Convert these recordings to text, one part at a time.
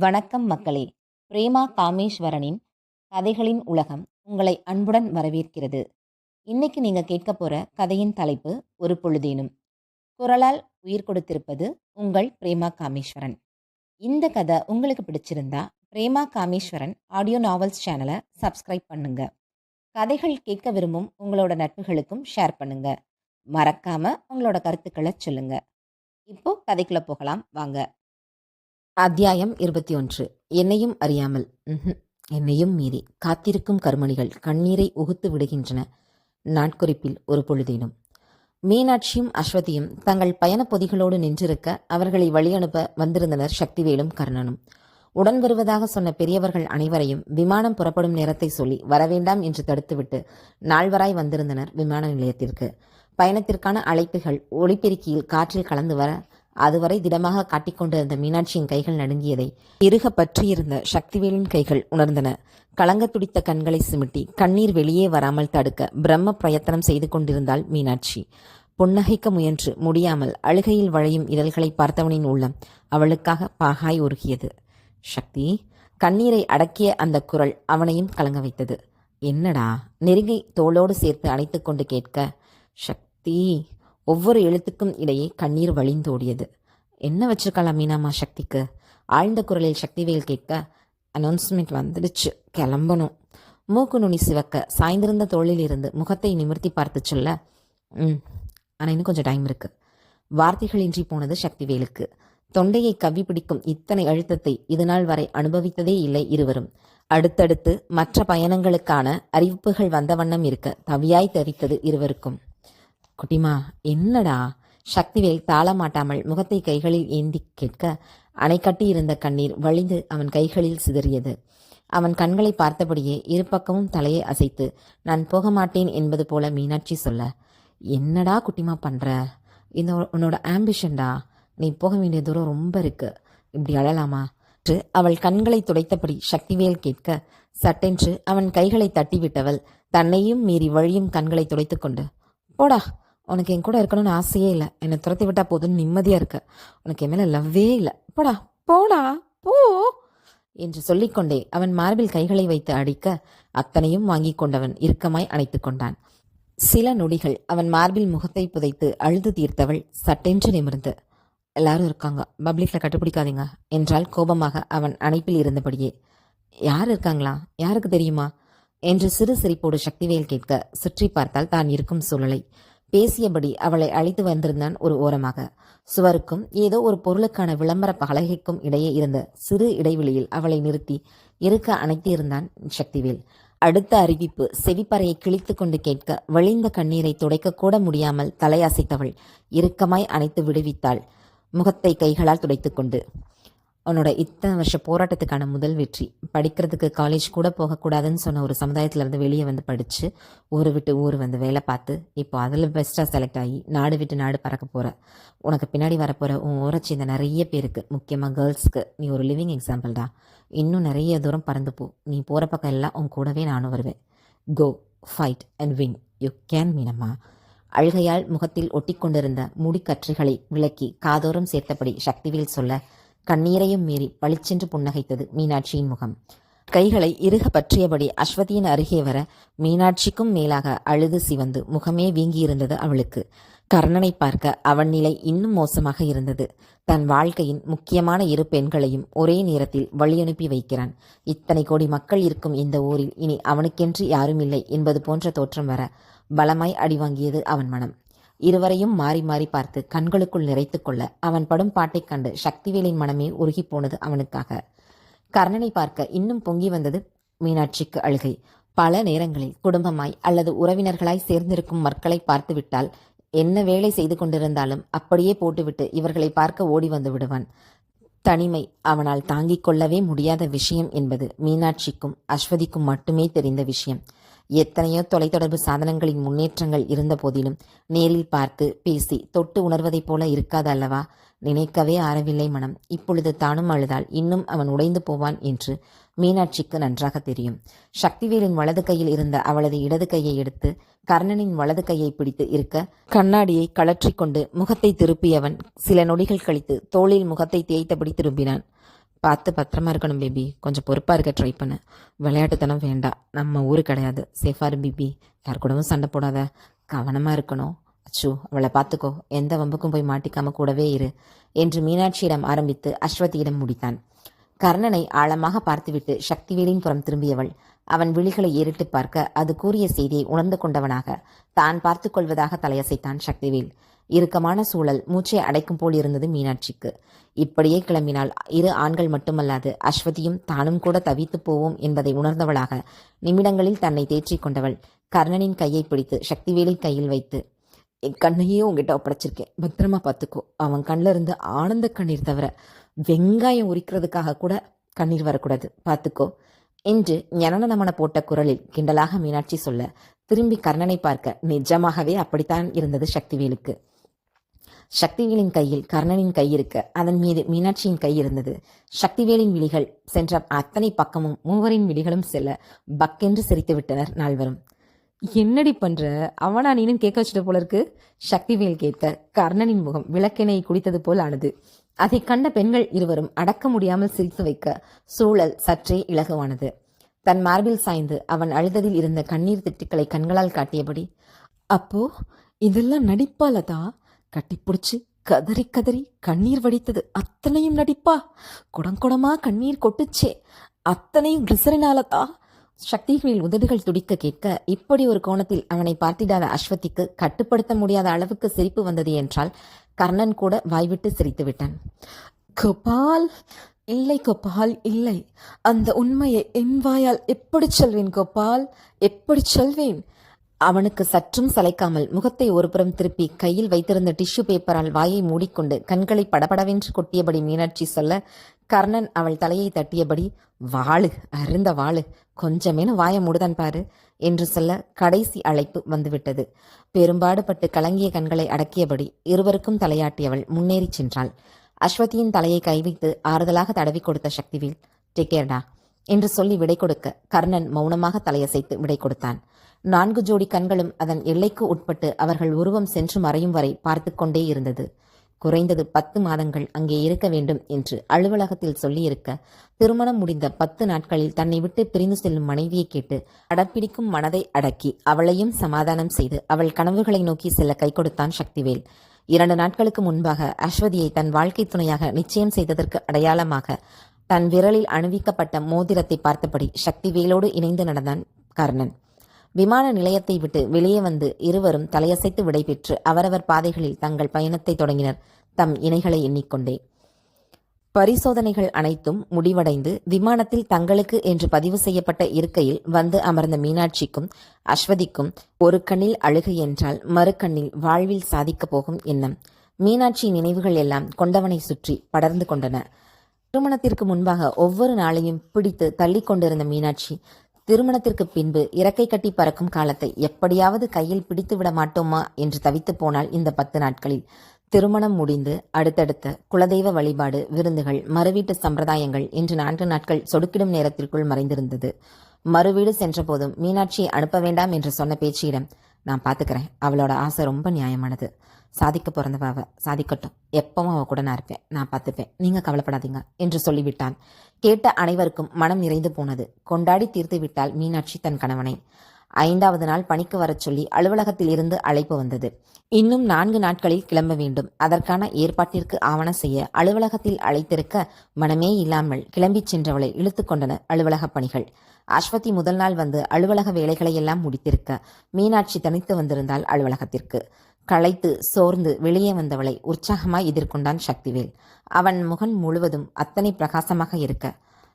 வணக்கம் மக்களே. பிரேமா காமேஸ்வரனின் கதைகளின் உலகம் உங்களை அன்புடன் வரவேற்கிறது. இன்னைக்கு நீங்க கேட்க போற கதையின் தலைப்பு ஒரு பொழுதேனும். குரலால் உயிர் கொடுத்திருப்பது உங்கள் பிரேமா காமேஸ்வரன். இந்த கதை உங்களுக்கு பிடிச்சிருந்தா பிரேமா காமேஸ்வரன் ஆடியோ நாவல்ஸ் சேனலை சப்ஸ்கிரைப் பண்ணுங்க. கதைகள் கேட்க விரும்பும் உங்களோட நட்புகளுக்கும் ஷேர் பண்ணுங்க. மறக்காம உங்களோட கருத்துக்களை சொல்லுங்க. இப்போ கதைக்குள்ள போகலாம். வாங்க. அத்தியாயம் இருபத்தி ஒன்று. என்னையும் அறியாமல். என்னையும் மீறி காத்திருக்கும் கருமணிகள் கண்ணீரை உகுத்து விடுகின்றன. நாட்குறிப்பில் ஒரு பொழுதேனும். மீனாட்சியும் அஸ்வதியும் தங்கள் பயணப் பொதிகளோடு நின்றிருக்க அவர்களை வழியனுப்ப வந்திருந்தனர் சக்திவேலும் கர்ணனும். உடன் வருவதாக சொன்ன பெரியவர்கள் அனைவரையும் விமானம் புறப்படும் நேரத்தை சொல்லி வரவேண்டாம் என்று தடுத்துவிட்டு நால்வராய் வந்திருந்தனர் விமான நிலையத்திற்கு. பயணத்திற்கான அழைப்புகள் ஒளிபெருக்கியில் காற்றில் கலந்து வர அதுவரை திடமாக காட்டிக்கொண்டிருந்த மீனாட்சியின் கைகள் நடுங்கியதை இறுக பற்றியிருந்த சக்திவேலின் கைகள் உணர்ந்தன. கலங்க துடித்த கண்களை சிமிட்டி கண்ணீர் வெளியே வராமல் தடுக்க பிரம்ம பிரயத்தனம் செய்து கொண்டிருந்தாள் மீனாட்சி. புன்னகைக்க முயன்று முடியாமல் அழுகையில் வழையும் இதழ்களை பார்த்தவனின் உள்ளம் அவளுக்காக பாகாய் உருகியது. சக்தி கண்ணீரை அடக்கிய அந்த குரல் அவனையும் கலங்க வைத்தது. என்னடா நெருங்கி தோளோடு சேர்த்து அழைத்து கொண்டு கேட்க சக்தி ஒவ்வொரு எழுத்துக்கும் இடையே கண்ணீர் வழிந்தோடியது. என்ன வச்சிருக்கலாம் மீனாமா சக்திக்கு? ஆழ்ந்த குரலில் சக்திவேல் கேட்க அனௌன்ஸ்மெண்ட் வந்துடுச்சு. கிளம்பணும். மூக்கு நுனி சிவக்க சாய்ந்திருந்த தோளில் இருந்து முகத்தை நிமிர்த்தி பார்த்து சொல்ல ம் ஆனால் இன்னும் கொஞ்சம் டைம் இருக்கு. வார்த்தைகளின்றி போனது சக்திவேலுக்கு. தொண்டையை கவ்வி பிடிக்கும் இத்தனை அழுத்தத்தை இதுநாள் வரை அனுபவித்ததே இல்லை இருவரும். அடுத்தடுத்து மற்ற பயணங்களுக்கான அறிவிப்புகள் வந்த வண்ணம் இருக்க தவியாய் தவித்தது இருவருக்கும். குட்டிமா என்னடா? சக்திவேல் தாளமாட்டாமல் முகத்தை கைகளில் ஏந்தி கேட்க அணை கட்டியிருந்த கண்ணீர் வழிந்து அவன் கைகளில் சிதறியது. அவன் கண்களை பார்த்தபடியே இருபக்கமும் தலையை அசைத்து நான் போக மாட்டேன் என்பது போல மீனாட்சி சொல்ல என்னடா குட்டிமா பண்ற? இந்த உன்னோட ஆம்பிஷன்டா? நீ போக வேண்டிய தூரம் ரொம்ப இருக்கு. இப்படி அழலாமா? என்று அவள் கண்களை துடைத்தபடி சக்திவேல் கேட்க சட்டென்று அவன் கைகளை தட்டிவிட்டவள் தன்னையும் மீறி வழியும் கண்களை துடைத்துக்கொண்டு போடா உனக்கு என் கூட இருக்கணும்னு ஆசையே இல்லை. என்னை துரத்தி விட்டா போதும்னு நிம்மதியாக இருக்க. உனக்கு என் மேலே லவ்வே இல்லை. போடா போடா போ என்று சொல்லிக்கொண்டே அவன் மார்பில் கைகளை வைத்து அடிக்க அத்தனையும் வாங்கி கொண்டவன் இறுக்கமாய் அணைத்து கொண்டான். சில நொடிகள் அவன் மார்பில் முகத்தை புதைத்து அழுது தீர்த்தவள் சட்டென்று நிமிர்ந்து எல்லாரும் இருக்காங்க. பப்ளிக்ல கட்டுப்பிடிக்காதீங்க என்றால் கோபமாக அவன் அணைப்பில் இருந்தபடியே. யார் இருக்காங்களா? யாருக்கு தெரியுமா? என்று சிறு சிரிப்போடு சக்திவேல் கேட்க சுற்றி பார்த்தால் தான் இருக்கும் சூழலை. பேசியபடி அவளை அழைத்து வந்திருந்தான் ஒரு ஓரமாக. சுவருக்கும் ஏதோ ஒரு பொருளுக்கான விளம்பர பலகைக்கும் இடையே இருந்த சிறு இடைவெளியில் அவளை நிறுத்தி இருக்க அணைத்து இருந்தான் சக்திவேல். அடுத்த அறிவிப்பு செவிப்பறையை கிழித்து கொண்டு கேட்க வழிந்த கண்ணீரை துடைக்க கூட முடியாமல் தலையசைத்தவள் இறுக்கமாய் அணைத்து விடுவித்தாள். முகத்தை கைகளால் துடைத்துக்கொண்டு உன்னோட இத்தனை வருஷ போராட்டத்துக்கான முதல் வெற்றி. படிக்கிறதுக்கு காலேஜ் கூட போகக்கூடாதுன்னு சொன்ன ஒரு சமுதாயத்தில் இருந்து வெளியே வந்து படித்து ஊரை விட்டு ஊர் வந்து வேலை பார்த்து இப்போ அதில் பெஸ்ட்டாக செலக்ட் ஆகி நாடு விட்டு நாடு பறக்க போகிற உனக்கு பின்னாடி வரப்போகிற உன் ஊரச்சி இந்த நிறைய பேருக்கு முக்கியமாக கேர்ள்ஸ்க்கு நீ ஒரு லிவிங் எக்ஸாம்பிள் தான் இன்னும் நிறைய தூரம் பறந்து போ. நீ போகிற பக்கம் எல்லாம் உன் கூடவே நானும் வருவேன். Go fight and win you can Meenamma அழுகையால் முகத்தில் ஒட்டிக்கொண்டிருந்த முடிக்கற்றைகளை விலக்கி காதோரம் சேர்த்தபடி சக்திவேல் சொல்ல கண்ணீரையும் மீறி பளிச்சென்று புன்னகைத்தது மீனாட்சியின் முகம். கைகளை இறுக பற்றியபடி அஸ்வதியின் அருகே வர மீனாட்சிக்கும் மேலாக அழுது சிவந்து முகமே வீங்கியிருந்தது அவளுக்கு. கர்ணனை பார்க்க அவன் நிலை இன்னும் மோசமாக இருந்தது. தன் வாழ்க்கையின் முக்கியமான இரு பெண்களையும் ஒரே நேரத்தில் வழியனுப்பி வைக்கிறான். இத்தனை கோடி மக்கள் இருக்கும் இந்த ஊரில் இனி அவனுக்கென்று யாரும் இல்லை என்பது போன்ற தோற்றம் வர பலமாய் அடிவாங்கியது அவன் மனம். இருவரையும் மாறி மாறி பார்த்து கண்களுக்குள் நிறைத்து கொள்ள அவன் படும் பாட்டைக் கண்டு சக்திவேலின் மனமே உருகிப் போனது அவனுக்காக. கர்ணனை பார்க்க இன்னும் பொங்கி வந்தது மீனாட்சிக்கு அழுகை. பல நேரங்களில் குடும்பமாய் அல்லது உறவினர்களாய் சேர்ந்திருக்கும் மக்களை பார்த்துவிட்டால் என்ன வேலை செய்து கொண்டிருந்தாலும் அப்படியே போட்டுவிட்டு இவர்களை பார்க்க ஓடி வந்து விடுவான். தனிமை அவனால் தாங்கிக் கொள்ளவே முடியாத விஷயம் என்பது மீனாட்சிக்கும் அஸ்வதிக்கும் மட்டுமே தெரிந்த விஷயம். எத்தனையோ தொலைத்தொடர்பு சாதனங்களின் முன்னேற்றங்கள் இருந்த போதிலும் நேரில் பார்த்து பேசி தொட்டு உணர்வதைப் போல இருக்காது அல்லவா? நினைக்கவே ஆறவில்லை மனம். இப்பொழுது தானும் அழுதால் இன்னும் அவன் உடைந்து போவான் என்று மீனாட்சிக்கு நன்றாக தெரியும். சக்திவேலின் வலது கையில் இருந்த அவளது இடது கையை எடுத்து கர்ணனின் வலது கையை பிடித்து இருக்க கண்ணாடியை கழற்றிக் கொண்டு முகத்தை திருப்பியவன் சில நொடிகள் கழித்து தோளில் முகத்தை தேய்த்தபடி திரும்பினான். பார்த்து பத்திரமா இருக்கணும் பேபி கொஞ்சம் பொறுப்பாக இருக்க ட்ரை பண்ணு. விளையாட்டுத்தனம் வேண்டாம். நம்ம ஊர் கிடையாது. சேஃபாக இரு பேபி யார் கூடவும் சண்டை போடாத. கவனமாக இருக்கணும். அச்சோ அவளை பார்த்துக்கோ. எந்த வம்புக்கும் போய் மாட்டிக்காம கூடவே இரு என்று மீனாட்சியிடம் ஆரம்பித்து அஸ்வதியிடம் முடித்தான். கர்ணனை ஆழமாக பார்த்துவிட்டு சக்திவேலின் புறம் திரும்பியவள் அவன் விழிகளை ஏறிட்டு பார்க்க அது கூறிய செய்தியை உணர்ந்து கொண்டவனாக தான் பார்த்து கொள்வதாக தலையசைத்தான் சக்திவேல். இறுக்கமான சூழல் மூச்சை அடைக்கும் போல் இருந்தது மீனாட்சிக்கு. இப்படியே கிளம்பினால் இரு ஆண்கள் மட்டுமல்லாது அஸ்வதியும் தானும் கூட தவித்து போவோம் என்பதை உணர்ந்தவளாக நிமிடங்களில் தன்னை தேற்றிக் கொண்டவள் கர்ணனின் கையை பிடித்து சக்திவேலை கையில் வைத்து என் கண்ணையே உங்ககிட்ட ஒப்படைச்சிருக்கேன். பத்திரமா பார்த்துக்கோ. அவன் கண்ணில் இருந்து ஆனந்த கண்ணீர் தவிர வெங்காயம் உரிக்கிறதுக்காக கூட கண்ணீர் வரக்கூடாது. பார்த்துக்கோ. என்று ஞனன நமன போட்ட குரலில் கிண்டலாக மீனாட்சி சொல்ல திரும்பி கர்ணனை பார்க்க நிஜமாகவே அப்படித்தான் இருந்தது சக்திவேலுக்கு. சக்திவேலின் கையில் கர்ணனின் கை இருக்க. அதன் மீது மீனாட்சியின் கை இருந்தது. சக்திவேலின் விழிகள் சென்ற அத்தனை பக்கமும் மூவரின் விழிகளும் செல்ல பக்கென்று சிரித்து விட்டனர் நால்வரும். என்னடி பண்ற? அவனா நீனும் கேட்க வச்சுட்ட போல இருக்கு? சக்திவேல் கேட்க கர்ணனின் முகம் விளக்கெண்ணை குடித்தது போல் ஆனது. அதை கண்ட பெண்கள் இருவரும் அடக்க முடியாமல் சிரித்து வைக்க சூழல் சற்றே இலகுவானது. தன் மார்பில் சாய்ந்து அவன் அழுததில் இருந்த கண்ணீர் திட்டுக்களை கண்களால் காட்டியபடி அப்போ இதெல்லாம் நடிப்பாலதா கட்டிப்பிடிச்சு கதறி கதறி கண்ணீர் வடித்தது அத்தனையும் நடிப்பா. குடங்குடமா கண்ணீர் கொட்டுச்சே. அத்தனையும் கிளிசரினாலதா சக்திகளில் உதடுகள் துடிக்க கேட்க இப்படி ஒரு கோணத்தில் அவனை பார்த்திடாத அஸ்வதிக்கு கட்டுப்படுத்த முடியாத அளவுக்கு சிரிப்பு வந்தது என்றால் கர்ணன் கூட வாய்விட்டு சிரித்து விட்டான். கோபால் இல்லை கோபால் இல்லை. அந்த உண்மையை என் வாயால் எப்படி சொல்வேன் கோபால்? எப்படி சொல்வேன்? அவனுக்கு சற்றும் சளைக்காமல் முகத்தை ஒருபுறம் திருப்பி கையில் வைத்திருந்த டிஷ்யூ பேப்பரால் வாயை மூடிக்கொண்டு கண்களை படபடவென்று கொட்டியபடி மீனாட்சி சொல்ல கர்ணன் அவள் தலையை தட்டியபடி வாளு அருந்த வாளு கொஞ்சமேனு வாய மூடுதான் பாரு என்று சொல்ல கடைசி அழைப்பு வந்துவிட்டது. பெரும்பாடுபட்டு கலங்கிய கண்களை அடக்கியபடி இருவருக்கும் தலையாட்டியவள் முன்னேறிச் சென்றாள். அஸ்வதியின் தலையை கைவித்து ஆறுதலாக தடவி கொடுத்த சக்திவேல் டேக்கேர்டா என்று சொல்லி விடை கொடுக்க கர்ணன் மௌனமாக தலையசைத்து விடை கொடுத்தான். நான்கு ஜோடி கண்களும் அதன் எல்லைக்கு உட்பட்டு அவர்கள் உருவம் சென்று மறையும் வரை பார்த்து கொண்டே இருந்தது. குறைந்தது பத்து மாதங்கள் அங்கே இருக்க வேண்டும் என்று அலுவலகத்தில் சொல்லியிருக்க திருமணம் முடிந்த பத்து நாட்களில் தன்னை விட்டு பிரிந்து செல்லும் மனைவியை கேட்டு அடப்பிடிக்கும் மனதை அடக்கி அவளையும் சமாதானம் செய்து அவள் கனவுகளை நோக்கி செல்ல கை கொடுத்தான் சக்திவேல். இரண்டு நாட்களுக்கு முன்பாக அஸ்வதியை தன் வாழ்க்கை துணையாக நிச்சயம் செய்ததற்கு அடையாளமாக தன் விரலில் அணிவிக்கப்பட்ட மோதிரத்தை பார்த்தபடி சக்திவேலோடு இணைந்து நடந்தான் கர்ணன். விமான நிலையத்தை விட்டு வெளியே வந்து இருவரும் தலையசைத்து விடைபெற்று அவரவர் பாதைகளில் தங்கள் பயணத்தை தொடங்கினர். தம் இணைகளை எண்ணிக்கொண்டே. பரிசோதனைகள் அனைத்தும் முடிவடைந்து விமானத்தில் தங்களுக்கு என்று பதிவு செய்யப்பட்ட இருக்கையில் வந்து அமர்ந்த மீனாட்சிக்கும் அஸ்வதிக்கும் ஒரு கண்ணில் அழுகு என்றால் மறு கண்ணில் வாழ்வில் சாதிக்கப் போகும் எண்ணம். மீனாட்சி நினைவுகள் எல்லாம் கொண்டவனை சுற்றி படர்ந்து கொண்டன. திருமணத்திற்கு முன்பாக ஒவ்வொரு நாளையும் பிடித்து தள்ளி கொண்டிருந்த மீனாட்சி திருமணத்திற்கு பின்பு இறக்கை கட்டி பறக்கும் காலத்தை எப்படியாவது கையில் பிடித்து விட மாட்டோமா என்று தவித்து போனால் இந்த பத்து நாட்களில். திருமணம் முடிந்து அடுத்தடுத்த குலதெய்வ வழிபாடு விருந்துகள் மறுவீட்டு சம்பிரதாயங்கள் என்று நான்கு நாட்கள் சொடுக்கிடும் நேரத்திற்குள் மறைந்திருந்தது. மறுவீடு சென்றபோதும் மீனாட்சியை அனுப்ப வேண்டாம் என்று சொன்ன பேச்சியிடம் நான் பார்த்துக்கிறேன் அவளோட ஆசை ரொம்ப நியாயமானது. சாதிக்க பிறந்தவ அவ சாதிக்கட்டும். எப்பவும் அவ கூட நான் இருப்பேன். நான் பார்த்துப்பேன் நீங்க கவலைப்படாதீங்க என்று சொல்லிவிட்டான். கேட்ட அனைவருக்கும் மனம் நிறைந்து போனது. கொண்டாடி தீர்த்து விட்டாள் மீனாட்சி தன் கணவனை. ஐந்தாவது நாள் பணிக்கு வரச் சொல்லி அலுவலகத்தில் இருந்து அழைப்பு வந்தது. இன்னும் நான்கு நாட்களில் கிளம்ப வேண்டும். அதற்கான ஏற்பாட்டிற்கு ஆவண செய்ய அலுவலகத்தில் அழைத்திருக்க மனமே இல்லாமல் கிளம்பிச் சென்றவளை இழுத்து கொண்டன அலுவலக பணிகள். அஸ்வதி முதல் நாள் வந்து அலுவலக வேலைகளை எல்லாம் முடித்திருக்க மீனாட்சி தனித்து வந்திருந்தாள் அலுவலகத்திற்கு. களைத்து சோர்ந்து வெளியே வந்தவளை உற்சாகமாய் எதிர்கொண்டான் சக்திவேல். அவன் முகன் முழுவதும் அத்தனை பிரகாசமாக இருக்க.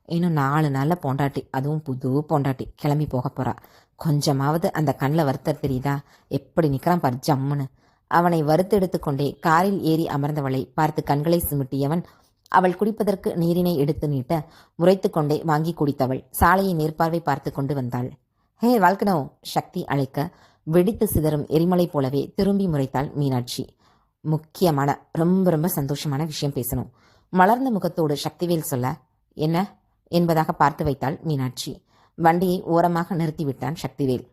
இன்னும் நாலு நாளில் பொண்டாட்டி அதுவும் புது பொண்டாட்டி கிளம்பி போக போறா. கொஞ்சமாவது அந்த கண்ணில் வருத்தர் தெரியுதா? எப்படி நிற்கிறான் பார் ஜம்முன்னு. அவனை வறுத்தெடுத்து கொண்டே காரில் ஏறி அமர்ந்தவளை பார்த்து கண்களை சிமிட்டியவன் அவள் குடிப்பதற்கு நீரினை எடுத்து நீட்ட முறைத்து கொண்டே வாங்கி குடித்தவள் சாலையை நேர்பார்வை பார்த்து கொண்டு வந்தாள். ஹே வாழ்க்கனோ சக்தி அழைக்க வெடித்து சிதறும் எரிமலை போலவே திரும்பி முறைத்தாள் மீனாட்சி. முக்கியமான ரொம்ப ரொம்ப சந்தோஷமான விஷயம் பேசணும். மலர்ந்த முகத்தோடு சக்திவேல் சொல்ல என்ன? என்பதாக பார்த்து வைத்தாள் மீனாட்சி. வண்டியை ஓரமாக நிறுத்திவிட்டான் சக்திவேல்.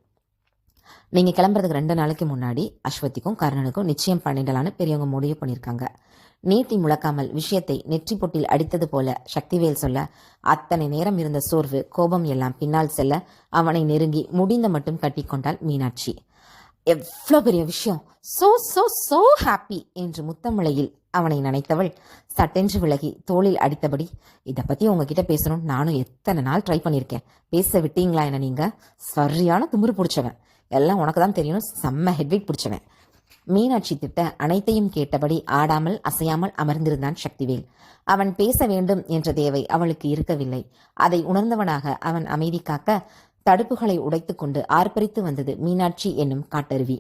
நீங்கள் கிளம்புறதுக்கு ரெண்டு நாளைக்கு முன்னாடி அஸ்வதிக்கும் கர்ணனுக்கும் நிச்சயம் பண்ணிடலான்னு பெரியவங்க முடிவு பண்ணியிருக்காங்க. நீட்டி முழக்காமல் விஷயத்தை நெற்றி பொட்டில் அடித்தது போல சக்திவேல் சொல்ல அத்தனை நேரம் இருந்த சோர்வு கோபம் எல்லாம் பின்னால் செல்ல அவனை நெருங்கி முடிந்த மட்டும் கட்டிக்கொண்டாள் மீனாட்சி. எவ்வளோ பெரிய விஷயம். சோ சோ சோ ஹாப்பி என்று முத்தமிழையில் அவனை நினைத்தவள் சட்டென்று விலகி தோளில் அடித்தபடி இதை பற்றி உங்ககிட்ட பேசணும். நானும் எத்தனை நாள் ட்ரை பண்ணியிருக்கேன் பேச விட்டீங்களா என்ன நீங்கள் சரியான துமுறு பிடிச்சவன். எல்லாம் உனக்கு தான் தெரியும். செம்ம ஹெட்வெயிட் பிடிச்சவன். மீனாட்சி திட்ட அனைத்தையும் கேட்டபடி ஆடாமல் அசையாமல் அமர்ந்திருந்தான் சக்திவேல். அவன் பேச வேண்டும் என்ற தேவை அவளுக்கு இருக்கவில்லை. அதை உணர்ந்தவனாக அவன் அமைதி காக்க தடுப்புகளை உடைத்துக்கொண்டு ஆர்ப்பரித்து வந்தது மீனாட்சி என்னும் காட்டருவி.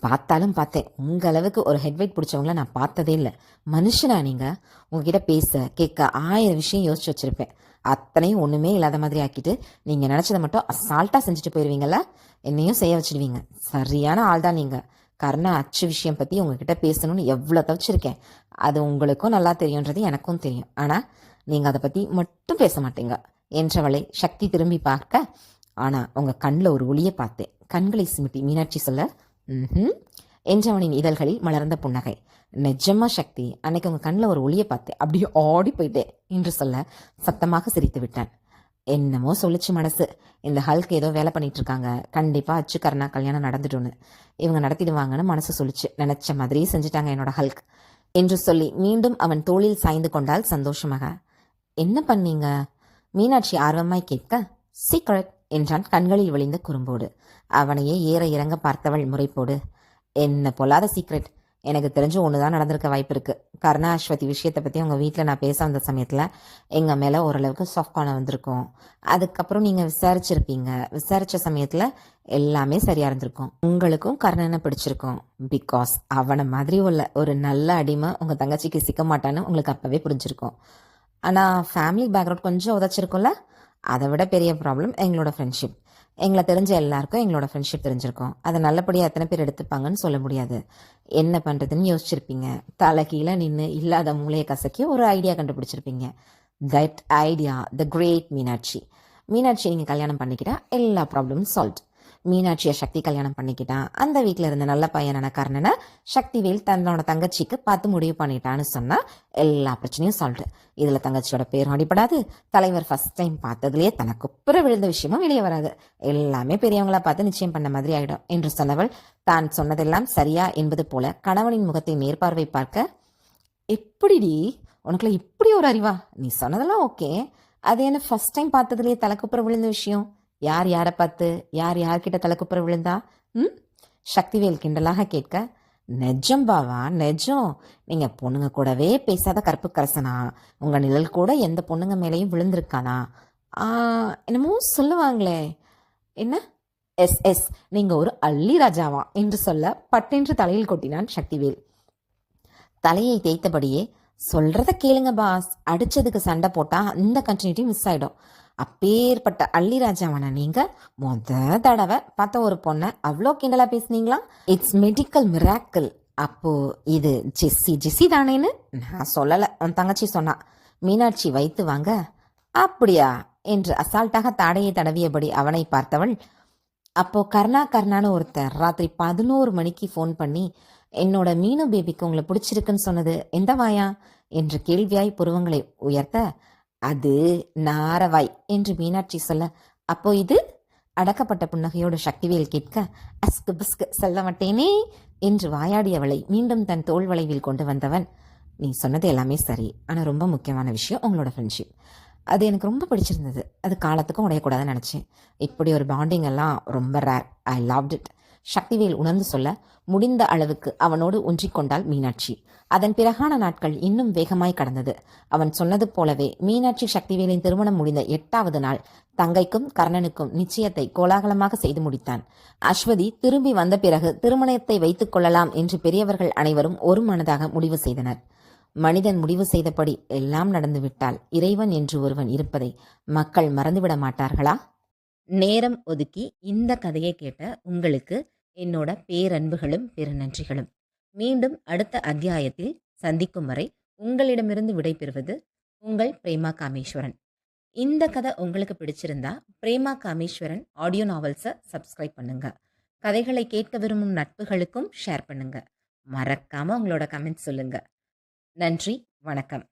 பார்த்தாலும் பார்த்தேன். உங்க அளவுக்கு ஒரு ஹெட்வைட் பிடிச்சவங்கள நான் பார்த்ததே இல்லை. மனுஷனா நீங்க? உங்ககிட்ட பேச கேட்க ஆயிரம் விஷயம் யோசிச்சு வச்சிருப்பேன். அத்தனையும் ஒண்ணுமே இல்லாத மாதிரி ஆக்கிட்டு நீங்க நினைச்சதை மட்டும் அசால்ட்டா செஞ்சுட்டு போயிருவீங்கல்ல? என்னையும் செய்ய வச்சிடுவீங்க. சரியான ஆள் தான் நீங்க. கர்ணா அச்சு விஷயம் பற்றி உங்ககிட்ட பேசணும்னு எவ்வளோ தவிச்சிருக்கேன். அது உங்களுக்கும் நல்லா தெரியுன்றது எனக்கும் தெரியும். ஆனால் நீங்கள் அதை பற்றி மட்டும் பேச மாட்டீங்க. என்றவளை சக்தி திரும்பி பார்க்க ஆனால் உங்கள் கண்ணில் ஒரு ஒளியை பார்த்தேன். கண்களை சிமிட்டி மீனாட்சி சொல்ல ம் என்றவனின் இதழ்களில் மலர்ந்த புன்னகை. நிஜமா சக்தி அன்னைக்கு உங்கள் கண்ணில் ஒரு ஒளியை பார்த்தேன். அப்படியே ஆடி போயிட்டேன் என்று சொல்ல சத்தமாக சிரித்து விட்டான். என்னமோ சொல்லிச்சு மனசு. இந்த ஹல்க் ஏதோ வேலை பண்ணிட்டு இருக்காங்க கண்டிப்பா அச்சுக்கரணா கல்யாணம் நடந்துடும்னு. இவங்க நடத்திடுவாங்கன்னு மனசு சொல்லிச்சு. நினைச்ச மாதிரியே செஞ்சுட்டாங்க என்னோட ஹல்க் என்று சொல்லி மீண்டும் அவன் தோளில் சாய்ந்து கொண்டால் சந்தோஷமாக. என்ன பண்ணீங்க? மீனாட்சி ஆர்வமாய் கேட்க சீக்ரெட் என்றான் கண்களில் விழிந்த குறும்போடு. அவனையே ஏற இறங்க பார்த்தவள் முறைப்போடு. என்ன பொல்லாத சீக்ரெட் எனக்கு தெரிஞ்சு ஒன்று தான் நடந்திருக்க வாய்ப்பு இருக்குது கருணா அஸ்வதி விஷயத்தை பற்றி உங்கள் வீட்டில் நான் பேச வந்த சமயத்தில் எங்கள் மேலே ஓரளவுக்கு சாஃப்டான வந்திருக்கும். அதுக்கப்புறம் நீங்கள் விசாரிச்சிருப்பீங்க. விசாரித்த சமயத்தில் எல்லாமே சரியாக இருந்திருக்கும். உங்களுக்கும் கர்ணனை பிடிச்சிருக்கும். பிகாஸ் அவனை மாதிரி உள்ள ஒரு நல்ல அடிமை உங்கள் தங்கச்சிக்கு சிக்க மாட்டான்னு உங்களுக்கு அப்போவே புரிஞ்சிருக்கும். ஆனால் ஃபேமிலி பேக்ரவுண்ட் கொஞ்சம் உதச்சிருக்கும்ல? அதை விட பெரிய ப்ராப்ளம் எங்களோட ஃப்ரெண்ட்ஷிப் எங்களை தெரிஞ்ச எல்லாருக்கும் எங்களோட ஃப்ரெண்ட்ஷிப் தெரிஞ்சிருக்கும். அதை நல்லபடியாக எத்தனை பேர் எடுத்துப்பாங்கன்னு சொல்ல முடியாது. என்ன பண்ணுறதுன்னு யோசிச்சிருப்பீங்க. தலை கீழே நின்று இல்லாத மூளையை கசக்கி ஒரு idea கண்டுபிடிச்சிருப்பீங்க. That idea the great Meenakshi. Meenakshi நீங்கள் கல்யாணம் பண்ணிக்கிட்டா எல்லா ப்ராப்ளமும் சால்வ் மீனாட்சியை சக்தி கல்யாணம் பண்ணிக்கிட்டான் அந்த வீட்டில் இருந்த நல்ல பையனான கர்ணனை சக்திவேல் தன்னோட தங்கச்சிக்கு பார்த்து முடிவு பண்ணிட்டான்னு சொன்னால் எல்லா பிரச்சனையும் சால்வ்டு இதில் தங்கச்சியோட பேரும் அடிப்படாது தலைவர் ஃபர்ஸ்ட் டைம் பார்த்ததுலேயே தனக்கு புற விழுந்த விஷயமும் வெளியே வராது. எல்லாமே பெரியவங்களா பார்த்து நிச்சயம் பண்ண மாதிரி ஆகிடும் என்று சொன்னவள் தான் சொன்னதெல்லாம் சரியா என்பது போல கணவனின் முகத்தை மேற்பார்வை பார்க்க எப்படிடி? உனக்குள்ள இப்படி ஒரு அறிவா? நீ சொன்னதெல்லாம் ஓகே அது என்ன ஃபர்ஸ்ட் டைம் பார்த்ததுலேயே தலைக்குப்புற விழுந்த விஷயம்? யார் யாரை பார்த்து யார் யார்கிட்ட தலைக்குப்புற விழுந்தா? ம்? சக்திவேல் கிண்டலாக கேட்க நெஜம் பாவா நெஜம். நீங்க பொண்ணுங்க கூடவே பேசாத கருப்பு கரசனா உங்க நிழல் கூட எந்த பொண்ணுங்க மேலேயும் விழுந்திருக்கானா? என்னமோ சொல்லுவாங்களே. என்ன? Yes yes. நீங்க ஒரு அள்ளி ராஜாவா என்று சொல்ல பட்டென்று தலையில் கொட்டினான் சக்திவேல். தலையை தேய்த்தபடியே சொல்றத கேளுங்க பாஸ். அடிச்சதுக்கு சண்டை போட்டா அந்த கண்டினியூட்டி மிஸ் ஆயிடும். அப்பேற்பட்ட அள்ளிராஜாவான நீங்க முத தடவை பார்த்த ஒரு பொண்ணை அவ்வளோ கிண்டலா பேசுனீங்களா? இட்ஸ் மெடிக்கல் மிராக்கிள் அப்போ இது ஜெஸ்ஸி ஜெஸ்ஸி தானேன்னு? நான் சொல்லலை. உன் தங்கச்சி சொன்னா மீனாட்சி வைத்து வாங்க. அப்படியா? என்று அசால்ட்டாக தாடையை தடவியபடி அவனை பார்த்தவள் அப்போ கர்ணா கர்ணான்னு ஒருத்தர் ராத்திரி பதினோரு மணிக்கு ஃபோன் பண்ணி என்னோட மீனு பேபிக்கு உங்களை பிடிச்சிருக்குன்னு சொன்னது எந்த வாயா? என்று கேள்வியாய் புருவங்களை உயர்த்த அது நாரவாய் என்று மீனாட்சி சொல்ல அப்போ இது அடக்கப்பட்ட புன்னகையோடு சக்திவேல் கேட்க அஸ்கு பிஸ்கு சொல்ல மாட்டேனே என்று வாயாடியவளை மீண்டும் தன் தோல் வளைவில் கொண்டு வந்தவன். நீ சொன்னது எல்லாமே சரி ஆனால் ரொம்ப முக்கியமான விஷயம் உங்களோட ஃப்ரெண்ட்ஷிப் அது எனக்கு ரொம்ப பிடிச்சிருந்தது. அது காலத்துக்கும் உடையக்கூடாதுன்னு நினச்சேன். இப்படி ஒரு பாண்டிங் எல்லாம் ரொம்ப rare I loved it Sakthivel உணர்ந்து சொல்ல முடிந்த அளவுக்கு அவனோடு ஒன்றிக்கொண்டாள் மீனாட்சி. அதன் பிறகான நாட்கள் இன்னும் வேகமாய் கடந்தது. அவன் சொன்னது போலவே மீனாட்சி சக்திவேலின் திருமணம் முடிந்த எட்டாவது நாள் தங்கைக்கும் கர்ணனுக்கும் நிச்சயத்தை கோலாகலமாக செய்து முடித்தான். அஸ்வதி திரும்பி வந்த பிறகு திருமணத்தை வைத்துக் கொள்ளலாம் என்று பெரியவர்கள் அனைவரும் ஒரு மனதாக முடிவு செய்தனர். மனிதன் முடிவு செய்தபடி எல்லாம் நடந்துவிட்டால் இறைவன் என்று ஒருவன் இருப்பதை மக்கள் மறந்துவிட மாட்டார்களா? நேரம் ஒதுக்கி இந்த கதையை கேட்ட உங்களுக்கு என்னோட பேரன்புகளும் பெருநன்றிகளும். மீண்டும் அடுத்த அத்தியாயத்தில் சந்திக்கும் வரை உங்களிடமிருந்து விடைபெறுவது உங்கள் பிரேமா காமேஸ்வரன். இந்த கதை உங்களுக்கு பிடிச்சிருந்தா பிரேமா காமேஸ்வரன் ஆடியோ நாவல்ஸை சப்ஸ்கிரைப் பண்ணுங்க. கதைகளை கேட்க விரும்பும் நட்புகளுக்கும் ஷேர் பண்ணுங்க. மறக்காம உங்களோட கமெண்ட் சொல்லுங்க. நன்றி வணக்கம்.